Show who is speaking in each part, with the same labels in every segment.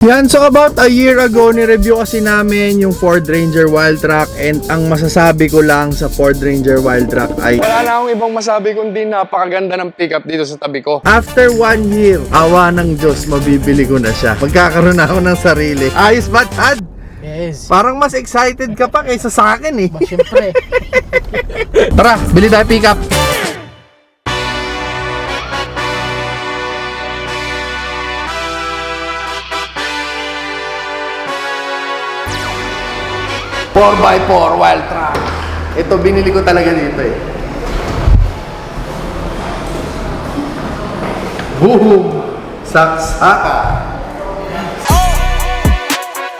Speaker 1: Yan, so about a year ago, ni-review kasi namin yung Ford Ranger Wild Track and ang masasabi ko lang sa Ford Ranger Wild Track ay
Speaker 2: Wala na akong ibang masabi kundi napakaganda ng pickup dito sa tabi ko.
Speaker 1: After one year, awa ng Diyos, mabibili ko na siya. Magkakaroon na ako ng sarili. Ayos ba, Chad?
Speaker 3: Yes.
Speaker 1: Parang mas excited ka pa kaysa sa akin eh.
Speaker 3: Ba, syempre.
Speaker 1: Tara, bili tayo pickup. Four by four wild track. Ito binili ko talaga dito eh. Boom! Saksaka!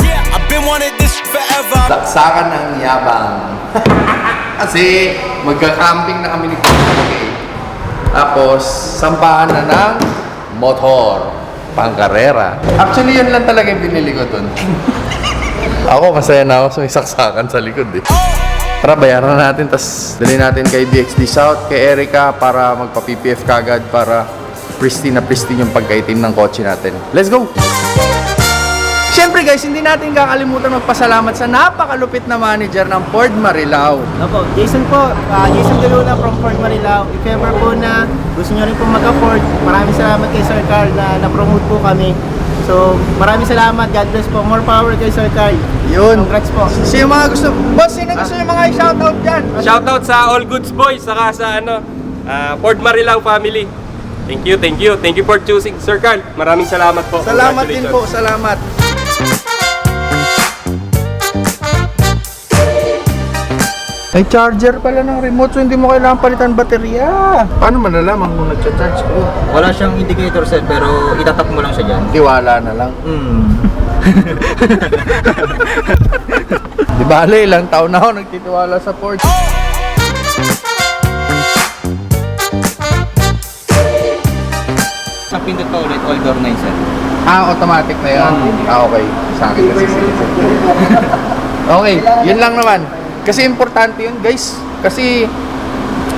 Speaker 4: Yeah, I've been wanting this forever.
Speaker 1: Saksakan ng yabang. Kasi magka-camping na kami ni Kuya Tapos, sampahan na ng motor. Pangkarera. Actually, yun lang talaga yung binili ko dun. ako, masaya na ako sa may saksakan sa likod eh. Tara, bayaran na natin. Tapos, dali natin kay DXD South, kay Erica, para magpa-PPF kagad para pristine na pristine yung pagkaitim ng kotse natin. Let's go! Siyempre guys, hindi natin kakalimutan magpasalamat sa napakalupit na manager ng Ford Marilao.
Speaker 3: Opo, Jason po. ah, Jason Galuna from Fort Marilao. If ever po na gusto nyo rin po mag-afford, maraming salamat kay Sir Carl na na-promote po kami. So, maraming salamat. God bless po. More power kay Sir Carl.
Speaker 1: Yun.
Speaker 3: Congrats po.
Speaker 1: Sino mga gusto? Boss, sino gusto yung mga i-shoutout dyan?
Speaker 5: Shoutout sa All Goods Boys saka sa ano, ah, Fort Marilao family. Thank you, thank you. Thank you for choosing Sir Carl. Maraming salamat po.
Speaker 1: Salamat din po,
Speaker 5: Congratulations.
Speaker 1: salamat. May charger pala ng remote so hindi mo kailangan palitan baterya. Paano malalaman kung nagcha-charge ko?
Speaker 6: Wala siyang indicator set pero itatap mo lang siya dyan.
Speaker 1: Tiwala na lang.
Speaker 6: Hmm.
Speaker 1: Di bale, ilang taon na ako nagtitiwala sa Ford.
Speaker 6: Sa pindot pa ulit, all door na yun, sir.
Speaker 1: Ah, automatic na yan. Ah, okay. Sa akin kasi Okay, yun lang naman. Kasi importante yun, guys. Kasi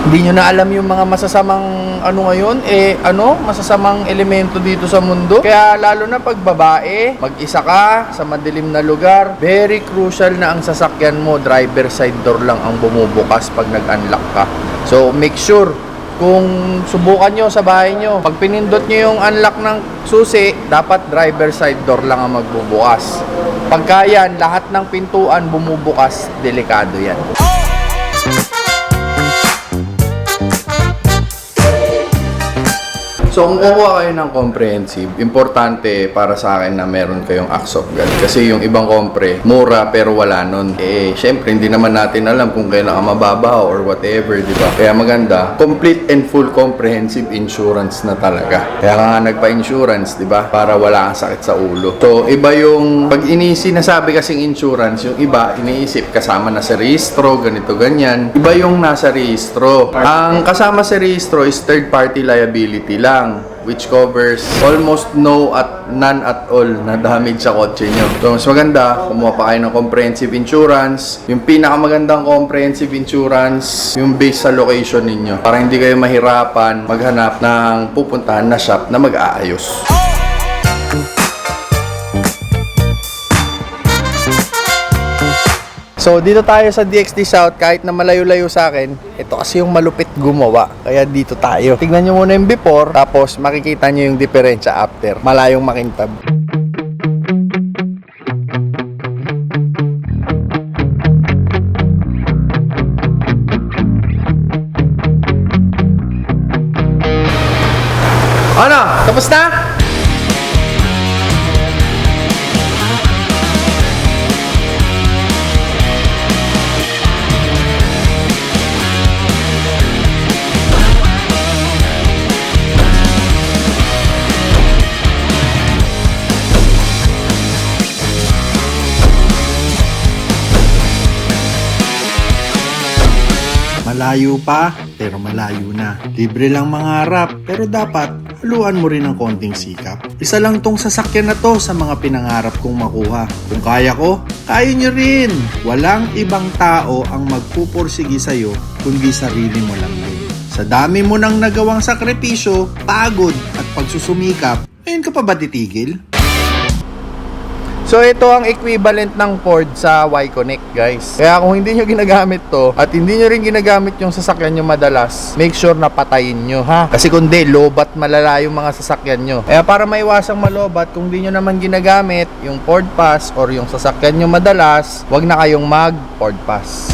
Speaker 1: hindi nyo na alam yung mga masasamang ano ngayon, eh ano, masasamang elemento dito sa mundo. Kaya lalo na pag babae, mag-isa ka sa madilim na lugar, very crucial na ang sasakyan mo, driver side door lang ang bumubukas pag nag-unlock ka. So make sure kung subukan nyo sa bahay nyo, pag pinindot nyo yung unlock ng susi, dapat driver side door lang ang magbubukas. Pagka yan, lahat ng pintuan bumubukas, delikado yan. So, kung kukuha kayo ng comprehensive, importante para sa akin na meron kayong Axop gun. Kasi yung ibang compre, mura pero wala nun. Eh, syempre, hindi naman natin alam kung kailan ka mababaw or whatever, di ba? Kaya maganda, complete and full comprehensive insurance na talaga. Kaya ka nga nagpa-insurance, di ba? Para wala kang sakit sa ulo. So, iba yung, pag inisi, nasabi kasing insurance, yung iba, iniisip kasama na sa rehistro, ganito, ganyan. Iba yung nasa rehistro. Ang kasama sa rehistro is third party liability lang which covers almost no at none at all na damage sa kotse nyo. So, mas maganda, kumuha pa kayo ng comprehensive insurance. Yung pinakamagandang comprehensive insurance, yung base sa location ninyo. Para hindi kayo mahirapan maghanap ng pupuntahan na shop na mag-aayos. So dito tayo sa DXD South kahit na malayo-layo sa akin, ito kasi yung malupit gumawa. Kaya dito tayo. Tignan nyo muna yung before, tapos makikita nyo yung diferensya after. Malayong makintab. Ano? Tapos na? Malayo pa, pero malayo na. Libre lang mangarap, pero dapat haluan mo rin ng konting sikap. Isa lang tong sasakyan na to sa mga pinangarap kong makuha. Kung kaya ko, kaya nyo rin. Walang ibang tao ang magpupursigi sa'yo, kundi sarili mo lang din. Sa dami mo nang nagawang sakripisyo, pagod at pagsusumikap, ngayon ka pa ba titigil? So ito ang equivalent ng Ford sa Y-Connect guys. Kaya kung hindi nyo ginagamit to at hindi nyo rin ginagamit yung sasakyan nyo madalas, make sure na patayin nyo ha. Kasi kung di, lobat malala yung mga sasakyan nyo. Kaya para maiwasang malobat, kung di nyo naman ginagamit yung Ford Pass or yung sasakyan nyo madalas, wag na kayong mag Ford Pass.